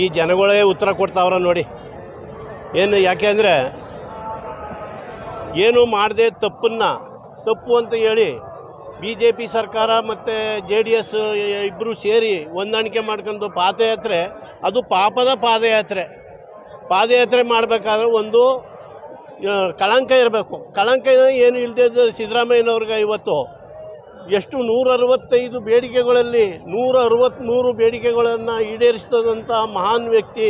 ಈ ಜನಗಳೇ ಉತ್ತರ ಕೊಡ್ತಾವ್ರ ನೋಡಿ. ಏನು ಯಾಕೆ ಅಂದರೆ ಏನು ಮಾಡದೆ ತಪ್ಪನ್ನು, ತಪ್ಪು ಅಂತ ಹೇಳಿ ಬಿ ಜೆ ಪಿ ಸರ್ಕಾರ ಮತ್ತು ಜೆ ಡಿ ಎಸ್ ಇಬ್ಬರು ಸೇರಿ ಹೊಂದಾಣಿಕೆ ಮಾಡ್ಕೊಂಡು ಪಾದಯಾತ್ರೆ, ಅದು ಪಾಪದ ಪಾದಯಾತ್ರೆ. ಪಾದಯಾತ್ರೆ ಮಾಡಬೇಕಾದ್ರೆ ಒಂದು ಕಳಂಕ ಇರಬೇಕು. ಕಳಂಕ ಏನು ಇಲ್ಲದೆ ಸಿದ್ದರಾಮಯ್ಯನವ್ರಿಗೆ ಇವತ್ತು ಎಷ್ಟು ನೂರ ಅರವತ್ತೈದು ಬೇಡಿಕೆಗಳಲ್ಲಿ ನೂರ ಅರವತ್ತ್ಮೂರು ಬೇಡಿಕೆಗಳನ್ನು ಈಡೇರಿಸಿದಂಥ ಮಹಾನ್ ವ್ಯಕ್ತಿ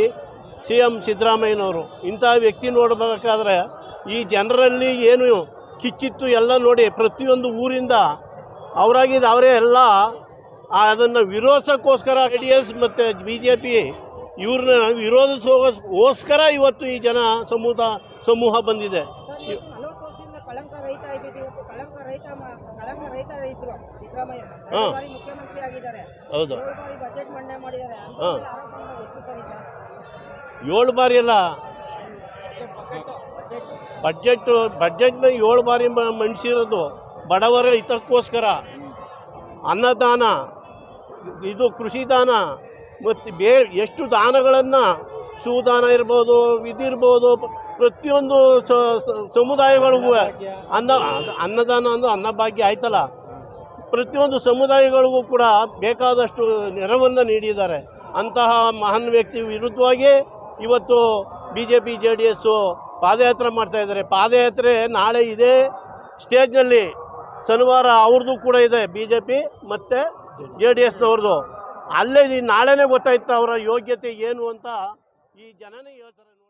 ಸಿ ಎಂ ಸಿದ್ದರಾಮಯ್ಯನವರು. ಇಂಥ ವ್ಯಕ್ತಿ ನೋಡಬೇಕಾದ್ರೆ ಈ ಜನರಲ್ಲಿ ಏನು ಕಿಚ್ಚಿತ್ತು ಎಲ್ಲ ನೋಡಿ ಪ್ರತಿಯೊಂದು ಊರಿಂದ ಅವರಾಗಿದ್ದು ಅವರೇ ಎಲ್ಲ ಅದನ್ನು ವಿರೋಧಕ್ಕೋಸ್ಕರ ಜೆ ಡಿ ಎಸ್ ಮತ್ತು ಬಿ ಜೆ ಪಿ ಇವ್ರನ್ನ ವಿರೋಧಿಸೋಸ್ಕರ ಇವತ್ತು ಈ ಜನ ಸಮೂಹ ಸಮೂಹ ಬಂದಿದೆ. ಕಳಂಕ ರಹಿತ ಇದ್ದಿದ್ದು ಇವತ್ತು ಕಳಂಕ ರಹಿತ ಮ- ಕಳಂಕ ರೈತ ರೈತರು ಸಿದ್ದರಾಮಯ್ಯ. ಹಾ. ಬಾರಿ ಮುಖ್ಯಮಂತ್ರಿ ಆಗಿದ್ದಾರೆ. ಹೌದು. ಏಳು ಬಾರಿ ಬಜೆಟ್ ಮಂಡನೆ ಮಾಡಿದ್ದಾರೆ. ಅಂತ ಹಾ. ಆರೋಪ ಮಾಡೋದು ಎಷ್ಟು ಸರಿ ಸರ್? ಏಳು ಬಾರಿ ಅಲ್ಲ ಬಜೆಟ್ ಬಜೆಟ್ ಬಡ್ಜೆಟ್ನ ಏಳು ಬಾರಿ ಮ- ಮಂಡಿಸಿರೋದು ಬಡವರ ಹಿತಕ್ಕೋಸ್ಕರ. ಅನ್ನದಾನ ಇದು ಕೃಷಿ ದಾನ ಮತ್ತು ಬೇರೆ ಎಷ್ಟು ದಾನಗಳನ್ನು ಸುದಾನ ಇರ್ಬೋದು ಇದಿರ್ಬೋದು ಪ್ರತಿಯೊಂದು ಸಮುದಾಯಗಳಿಗೂ ಅನ್ನ, ಅನ್ನದಾನ ಅಂದ್ರೆ ಅನ್ನಭಾಗ್ಯ ಆಯ್ತಲ್ಲ? ಪ್ರತಿಯೊಂದು ಸಮುದಾಯಗಳಿಗೂ ಕೂಡ ಬೇಕಾದಷ್ಟು ನೆರವನ್ನು ನೀಡಿದ್ದಾರೆ. ಅಂತಹ ಮಹಾನ್ ವ್ಯಕ್ತಿ ವಿರುದ್ಧವಾಗಿ ಇವತ್ತು B J P J D S ಪಾದಯಾತ್ರೆ ಮಾಡ್ತಾಯಿದ್ದಾರೆ ಪಾದಯಾತ್ರೆ ನಾಳೆ ಇದೇ ಸ್ಟೇಜ್ನಲ್ಲಿ ಶನಿವಾರ ಅವ್ರದ್ದು ಕೂಡ ಇದೆ ಬಿ ಜೆ ಪಿ ಮತ್ತು ಜೆ ಡಿ ಎಸ್ನವ್ರದ್ದು ಅಲ್ಲೇ ನಾಳೆನೇ ಗೊತ್ತಾಯ್ತು ಅವರ ಯೋಗ್ಯತೆ ಏನು ಅಂತ? ಈ ಜನನೇ ಹೇಳ್ತಾರೆ ನೋಡಿ.